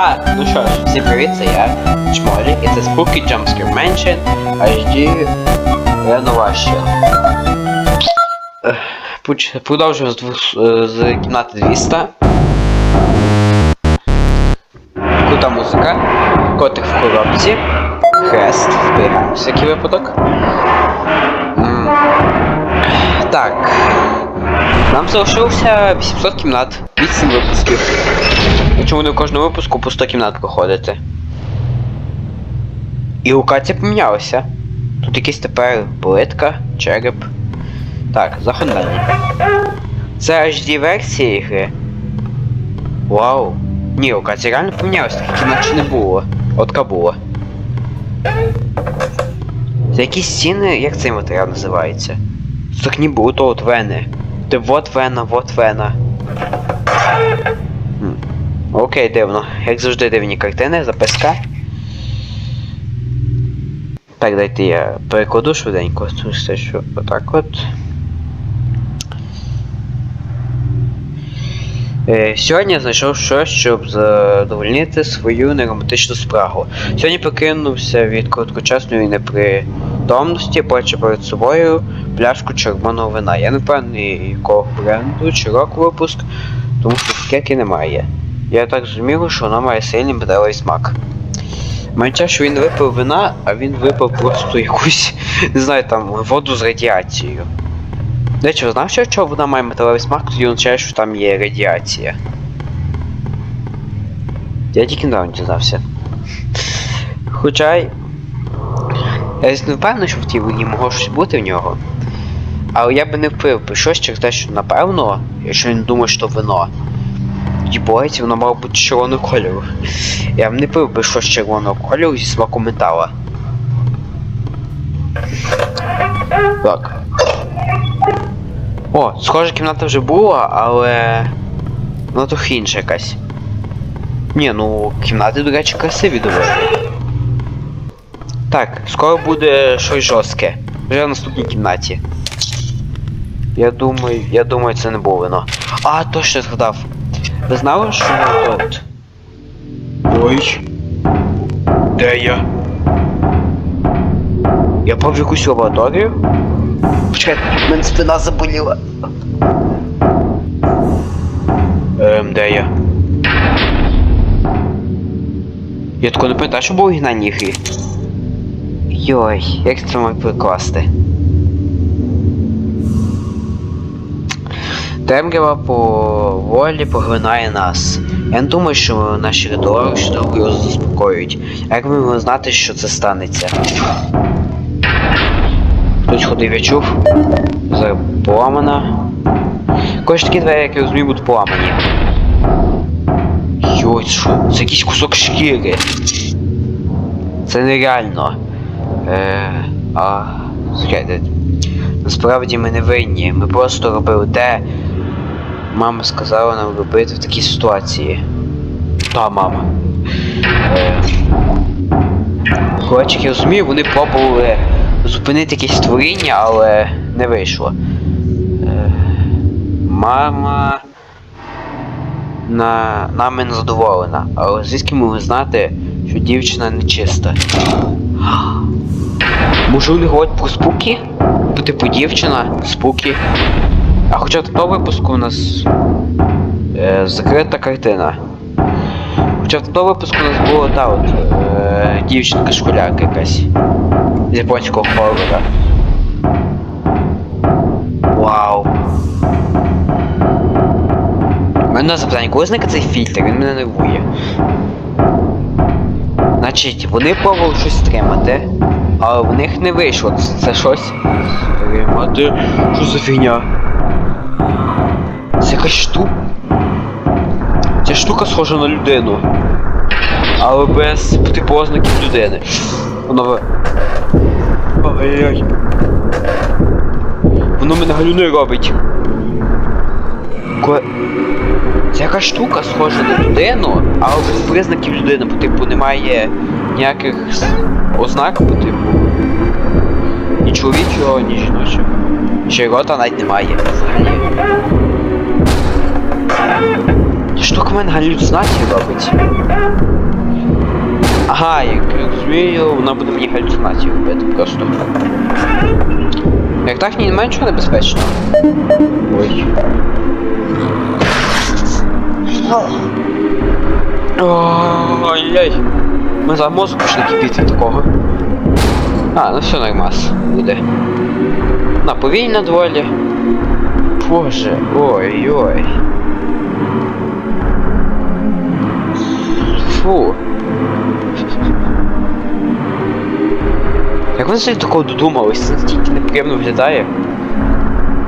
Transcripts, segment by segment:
Так, ну що ж, всім привіт, це я, Чмолі, і це Spooky Jumpscare Mansion HD Renovation. Продовжуємо з, е, з кімнати 200. Крута музика, котик в коробці, хрест, зберігаємо всякий випадок. Так. Нам залишилося 800 кімнат, 8 випусків. Чому не в кожному випуску по 100 кімнат проходити? І локація помінялася. Тут якийсь тепер плитка, череп. Так, заходимо. Це HD версія гри. Вау. Ні, локація реально помінялася, таких кімнат ще не було. Отка було. Це якісь стіни, як цей матеріал називається? Це так ніби ото от вени. Де вот вена, вот вена. Окей, дивно. Як завжди дивні картини, записка. Так, дайте я перекладу швиденько. Все, що отак от. Е, Сьогодні я знайшов щось, щоб задовольнити свою неромантичну спрагу. Сьогодні прокинувся від короткочасної непритомності, бачу перед собою пляшку червоного вина. Я не впевнений, якого бренду чи року випуск, тому що скільки немає. Я так зрозумів, що вона має сильний металевий смак. Менше, що він випив вина, а він випив просто якусь, не знаю, там, воду з радіацією. До речі, ви знав, що якщо вона має металевий смак, тоді означає, що там є радіація. Я тільки недавно дізнався. Хоча. Я не впевнений, що в тій воді могло щось бути в нього. Але я би не впив би щось через те, що напевно, якщо він думає, що вино. Тоді воно мало бути червоного кольору. Я б не пив би щось червоного кольору зі смаком метала. Так. О, схожа кімната вже була, але. Вона трохи інша якась. Ні, ну кімнати, до речі, красиві доволі. Так, скоро буде щось жорстке. Вже в наступній кімнаті. Я думаю, я думаю, це не було вино. А, точно згадав. Ви знали, що тут? Ой. Де я? Я попав в якусь лабораторію? Почекайте, в мене спина заболіла. Ем, де я? Я тако не пам'ятаю, що було в оригінальній. Йой, як це має прикласти? Темрява поволі поглинає нас. Я не думаю, що наші ритуали щодо його заспокоюють. Як ми можемо знати, що це станеться? Хтось ходив, я чув. Зараз поламана. Такі двері, як я розумію, будуть поламані. Йой, що? Це якийсь кусок шкіри. Це нереально. Е, а, чекайте. Насправді ми не винні. Ми просто робили те. Мама сказала нам робити в такій ситуації. Та, мама. Коротше, я розумію, вони пробували зупинити якесь створіння, але не вийшло. Е, мама на... нами не задоволена, але звідки ми знати, що дівчина нечиста? Може вони говорять про спуки? Бо типу дівчина, спуки. А хоча в випуску у нас е, закрита картина. Хоча в того випуску у нас була та от е, дівчинка-школярка якась. З японського хоррора. Вау. У мене запитання, коли зникне цей фільтр, він мене нервує. Значить, вони пробували щось стримати, але в них не вийшло. Це, це щось. Стримати. Що за фігня? Це якась штука. Ця штука схожа на людину. Але без типу ознаків людини. Воно ви. Ой-ой-ой. Воно мене галюни робить. Ко... Це якась штука схожа на людину, але без признаків людини, бо типу немає ніяких ознак, по типу. Ні чоловічого, ні жіночого. Ще й рота навіть немає взагалі. Штука мене галюцинації робить. Ага, як розумію, вона буде мені галюцинації робити просто. Як так ні немає нічого небезпечного. Ой. Ой-ой. Ми за мозок почне кипіти такого. А, ну все нормас буде. На повільно доволі. Боже, ой-ой. Фу. Як вони собі такого додумались, це настільки неприємно виглядає.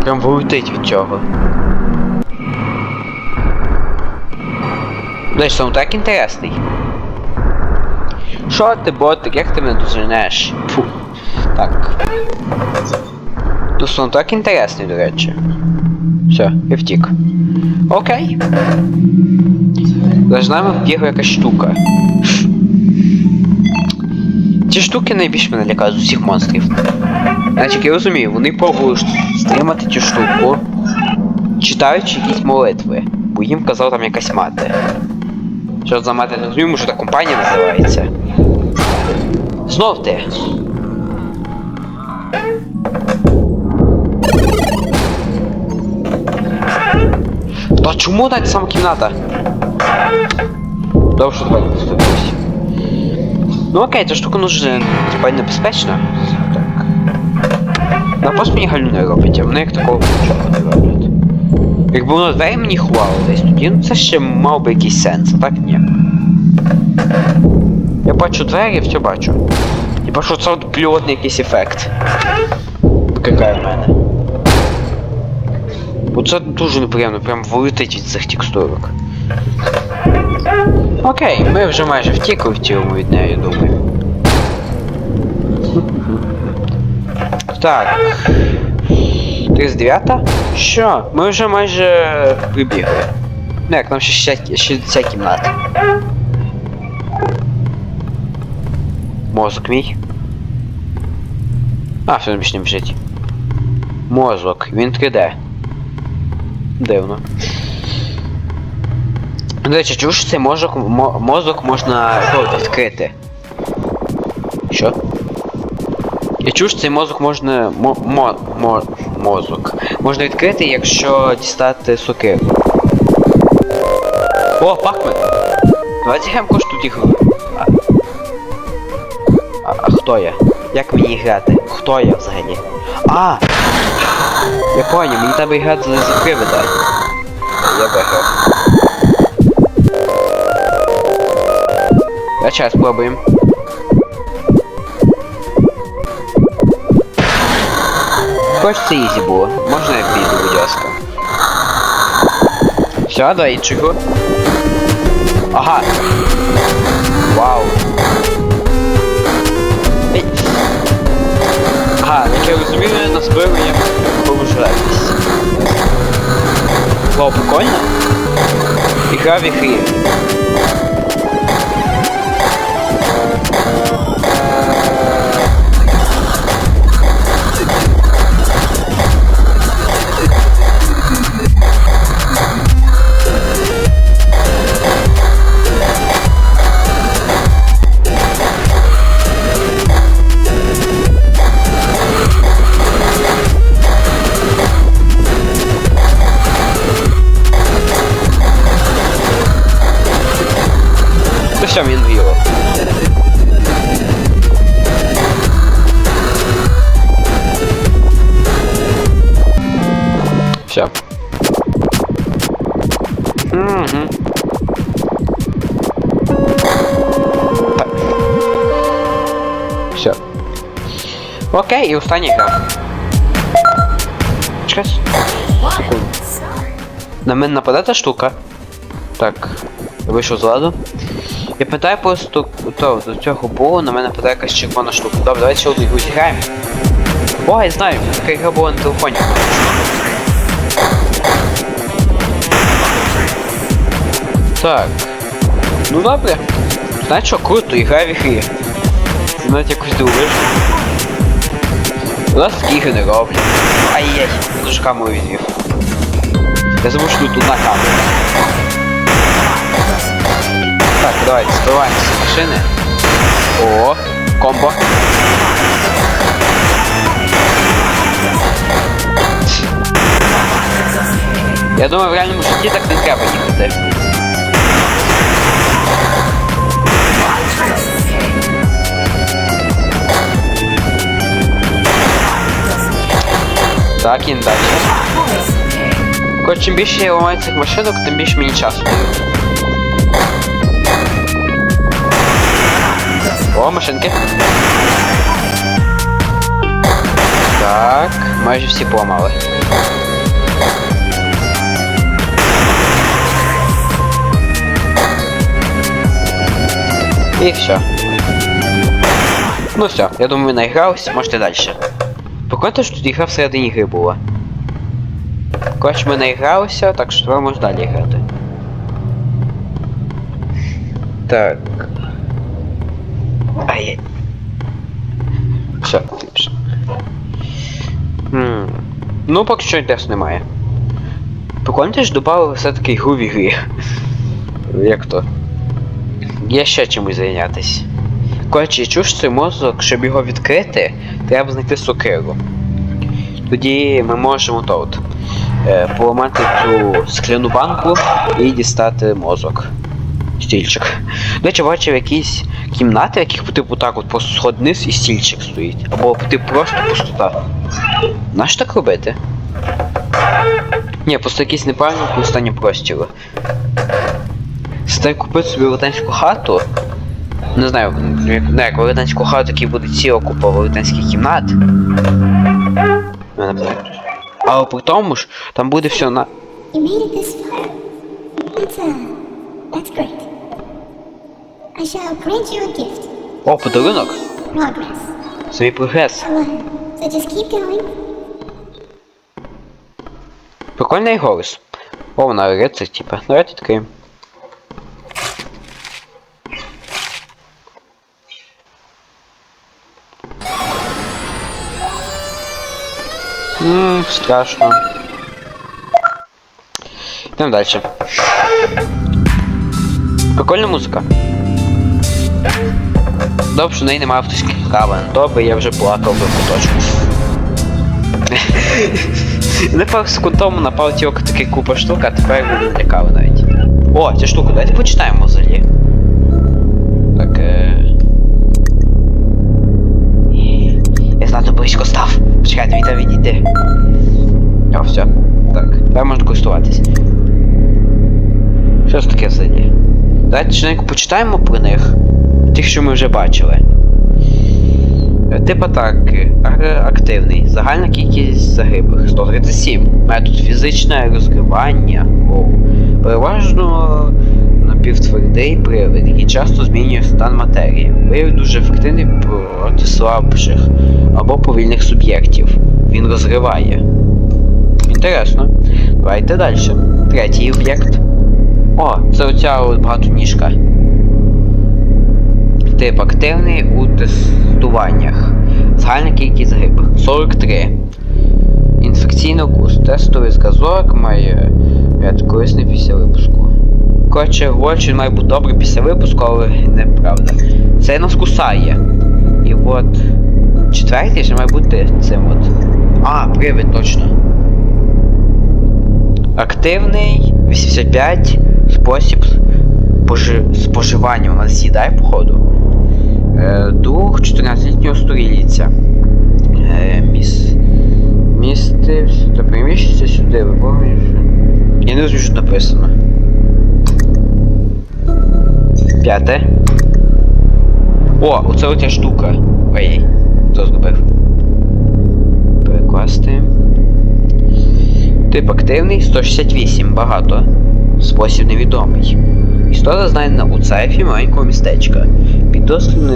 Прям вилетить від цього. Знаєш, саундтрек інтересний. Що ти, ботик, як ти мене доженеш? Фу. Так. Ну, саундтрек інтересний, до речі. Все, я втік. Окей. За нами вбігла якась штука. Ці штуки найбільше мене лякають з усіх монстрів. Значить, я розумію, вони пробують стримати цю штуку, читаючи якісь молитви, бо їм казав там якась мати. Що за мати не розумію, може та компанія називається. Знов ти. Та чому та сама кімната? Добре, що давай поступився. Ну окей, ця штука ну ж типа. Так. На пост мені галю не робить, а вони як такого нічого не роблять. Якби воно двері мені ховало десь тоді, ну це ще мав би якийсь сенс, а так ні. Я бачу двері, все бачу. І бачу це от пльотний якийсь ефект. Викликає в мене. Бо це дуже неприємно, прям вилетить від цих текстурок. Окей, ми вже майже втікли в цілому від неї, думаю. Так. 39? Що? Ми вже майже прибігли. Ну як, нам ще, ще, ще ця кімната. Мозок мій. А, все більше не біжить. Мозок, він 3D. Дивно. До речі, чув, що цей мозок, мозок можна відкрити. Що? Я чув, що цей мозок можна. Мо, мо, мо, мозок. Можна відкрити, якщо дістати сокиру. О, пахме! Давайте граємо кошту ігру. А, а, а хто я? Як мені грати? Хто я взагалі? А! Я понял, мені треба грати за привида. Я виграв. Давай сейчас спробуємо. Хоч це ізі було. Можна я піду, будь ласка. Все, давай іншого. Ага. Вау. Ага, як я розумію, на зброю я поважаюсь. Вау, прикольно. Ігра в ігрі. Окей, і остання гра. Чекай. Секунду. На мене нападе та штука. Так, я вийшов з ладу. Я питаю просто то, до цього було, на мене питає якась червона штука. Добре, давайте ще одну зіграємо. О, я знаю, така ігра була на телефоні. Так. Ну добре. Знаєш що, круто, ігра в ігрі. Навіть якось дивиш. У нас ігри не роблять. Ай-яй, дуже камеру відвів. Я забув, що тут одна камера. Так, давайте збиваємо ці машини. О, комбо. Я думаю, в реальному житті так не треба їхати. Так, і далі. Коротше, чим більше я ламаю цих машинок, тим більше мені часу. О, машинки. Так, майже всі поламали. І все. Ну все, я думаю, наігрались, можете далі. Прикольно, що тут гра всередині гри була. Коротше, ми наігралися, так що тепер можна далі грати. Так. Ай. Все, ліпше. Ну, поки що інтересу немає. Прикольно, ж додали все-таки гру в ігрі. Як то? Є ще чимось зайнятись. Коротше, я чув, що цей мозок, щоб його відкрити, треба знайти сокиру. Тоді ми можемо то от, е, поламати цю скляну банку і дістати мозок. Стільчик. До речі, бачив якісь кімнати, в яких типу так от просто сход і стільчик стоїть. Або типу просто пустота. Нащо так робити? Ні, просто якісь неправильно використання простіру. Стай купити собі велетенську хату. Не знаю, не, як велетенську хату, який буде ціла купа велетенських кімнат. Ну. Але при тому ж, там буде все на. You made it this far. That's, uh, that's great. I shall grant you a gift. О, подарунок! Progress. Свій прогрес. So, uh, so just keep going. Прикольний голос. О, вона рицар, типа. Давайте відкриємо. Страшно. Йдемо далі. Прикольна музика. Добре, що в неї немає прав, добре, я вже плакав би куточку. Не пару секунд тому на паутіок таки купа штук, а тепер мене налякали навіть. О, ця штука, давайте почитаємо взагалі. Так, е... Я близько став. Почекайте, віда відійди. О, все. Так, тепер можна користуватись. Що ж таке взагалі? Давайте швиденько почитаємо про них. Тих, що ми вже бачили. Е, Тип атаки активний. Загальна кількість загиблих 137. Метод фізичне розкривання. Оу. Переважно напівтвердий привид, який часто змінює стан матерії. Виявив дуже ефективний проти слабших або повільних суб'єктів. Він розриває. Інтересно. Давайте далі. Третій об'єкт. О, це оця багатоніжка. Тип активний у тестуваннях. Загальна кількість загиблих 43. Інфекційний укус. Тестовий зразок має ряд корисний після випуску. Коротше, він має бути добрий після випуску, але неправда. Це нас кусає. І от четвертий ще має бути цим от. А, привид, точно. Активний 85 спосіб спожи... споживання у нас з'їдає, походу. Е, дух 14-літнього сторіліття. Е, міс... Містився та приміщиться сюди, випомнюєш. Я не розумію, що написано. П'яте. О, оце оця штука. Ой, хто зробив? Перекласти. Тип активний 168, багато. Спосіб невідомий. Істота знайдена у цайфі маленького містечка. Підослідні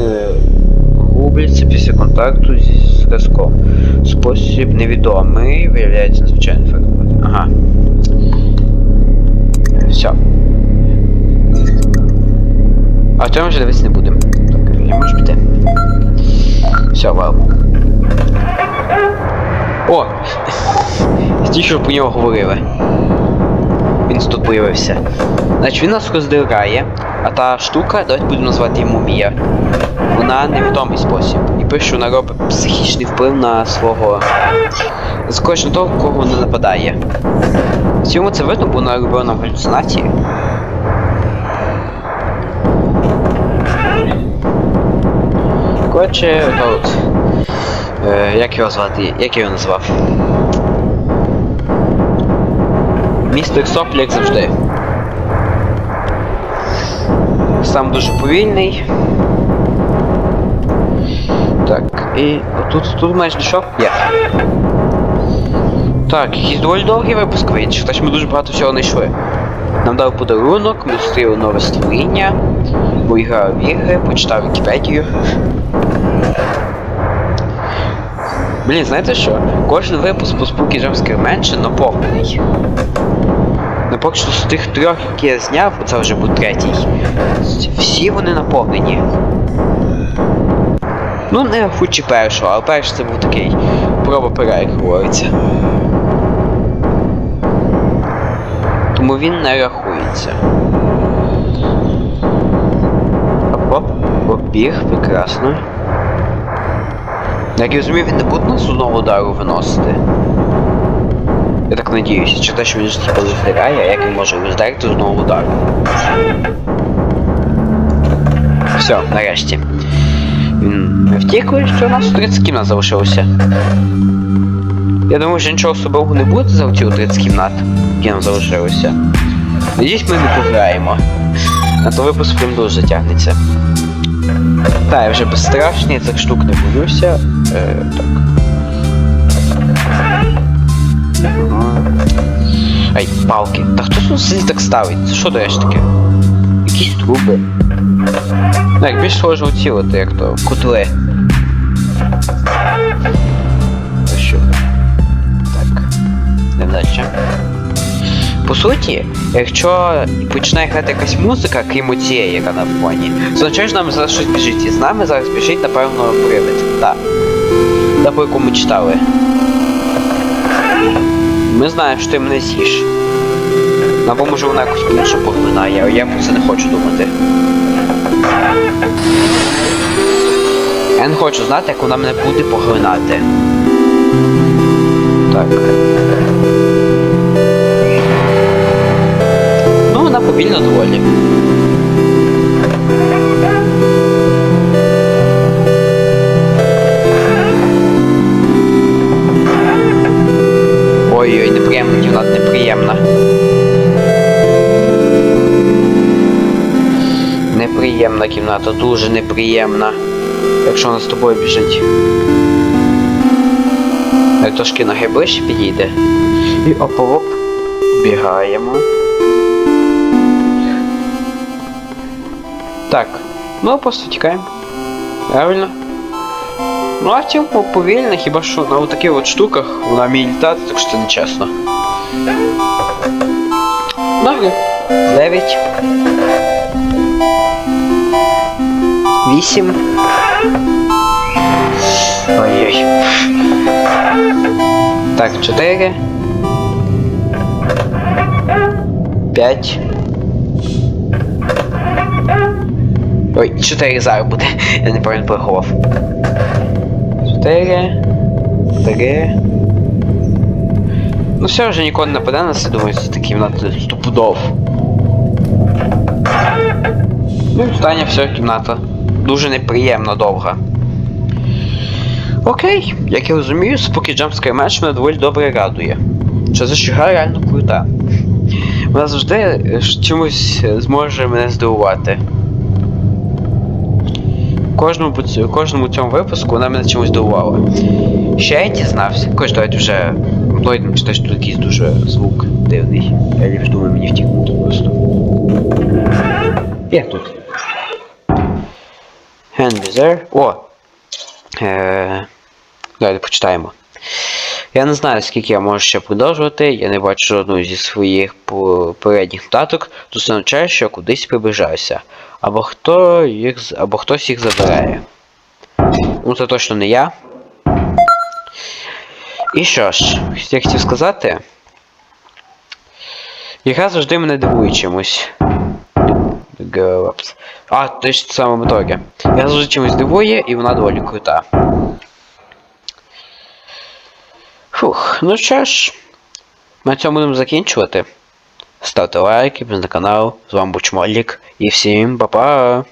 губляться після контакту зі зразком. Спосіб невідомий, виявляється надзвичайно ефект. Ага. Все. А в цьому вже дивитися не будемо. Так, я можу піти. Все, вау. О! Ті, що про нього говорили. Він тут появився. Значить він нас роздирає, а та штука, давайте будемо назвати її мумія. Вона невідомий спосіб. І пише, що вона робить психічний вплив на свого. З кожного того, кого вона нападає. В цьому це видно, бо вона робила нам галюцинації. То от. Е, як його звати? Як я його назвав? Містер Соплі, як завжди. Сам дуже повільний. Так, і тут, тут майже дійшов? Є. Так, якийсь доволі довгий випуск вийшов, що ми дуже багато всього знайшли. Нам дав подарунок, ми зустріли нове створіння, поіграв в ігри, почитав Вікіпедію. Блін, знаєте що? Кожен випуск по Spooky Jumpscare менше наповнений. Ну поки що з тих трьох, які я зняв, це вже був третій. Всі вони наповнені. Ну, не хучі першого, але перший це був такий проба пера. Тому він не рахується. Оп-оп, побіг, прекрасно. Як я розумію, він не буде нас одного удару виносити. Я так надіюся, чи те, що він типу роздирає, як він може роздерти з одного удару. Все, нарешті. Він що у нас 30 кімнат залишилося. Я думаю, що нічого особливого не буде за ці 30 кімнат, які нам залишилося. Надіюсь, ми не пограємо. А то випуск прям дуже затягнеться. Так, я вже безстрашний, цих штук не боюся. Е, так. Ай, палки. Та хто тут сидить так ставить? Це що даєш таке? Якісь труби. Ну, як більш схоже оцілити, як то котли. Суті, якщо починає грати якась музика, крім цієї, яка на фоні, що нам зараз щось біжить. І з нами зараз біжить, напевно, привид. Так. Та по ми читали. Ми знаємо, що ти мене з'їш. Або може вона якось іншу поглинає, а я про це не хочу думати. Я не хочу знати, як вона мене буде поглинати. Так. Повільно доволі. Ой-ой, неприємна кімната, неприємна. Неприємна кімната, дуже неприємна. Якщо вона з тобою біжить. Як трошки ноги ближче підійде. І оп-оп. Бігаємо. Так. Ну, просто тікаємо. Правильно? Ну, а цьому повільно, хіба що на таких от штуках вона вміє літати, так що це не чесно. Добре. Дев'ять. Вісім. Ой-ой. Так, чотири. П'ять. Ой, чотири зараз буде. Я неправильно порахував. Чотири. Три. Ну все, вже ніколи не нападе на нас, я думаю, це такі кімнати стопудов. Ну і остання вся кімната. Дуже неприємно довга. Окей, як я розумію, Spooky Jumpscare Match мене доволі добре радує. Що за гра реально крута. Вона завжди е, ж чимось е, зможе мене здивувати. Кожному, кожному цьому випуску вона мене чимось здивувала. Ще я дізнався. Давайте вже Блойден що тут якийсь дуже звук дивний. Я ліпш думаю мені втікнути просто. Є тут. Hand there. О! Е, Давайте почитаємо. Я не знаю, скільки я можу ще продовжувати, я не бачу жодного зі своїх попередніх нотаток, тут це означає, що я кудись приближаюся. Або хто їх або хтось їх забирає. Ну це точно не я. І що ж, я хотів сказати. Яка завжди мене дивує чимось. А, то ж саме моторі. Я завжди чимось дивує, і вона доволі крута. Фух, ну що ж, на цьому будемо закінчувати. Ставте лайки, підписуйтесь на канал. З вами був Чмолік. І всім па-па!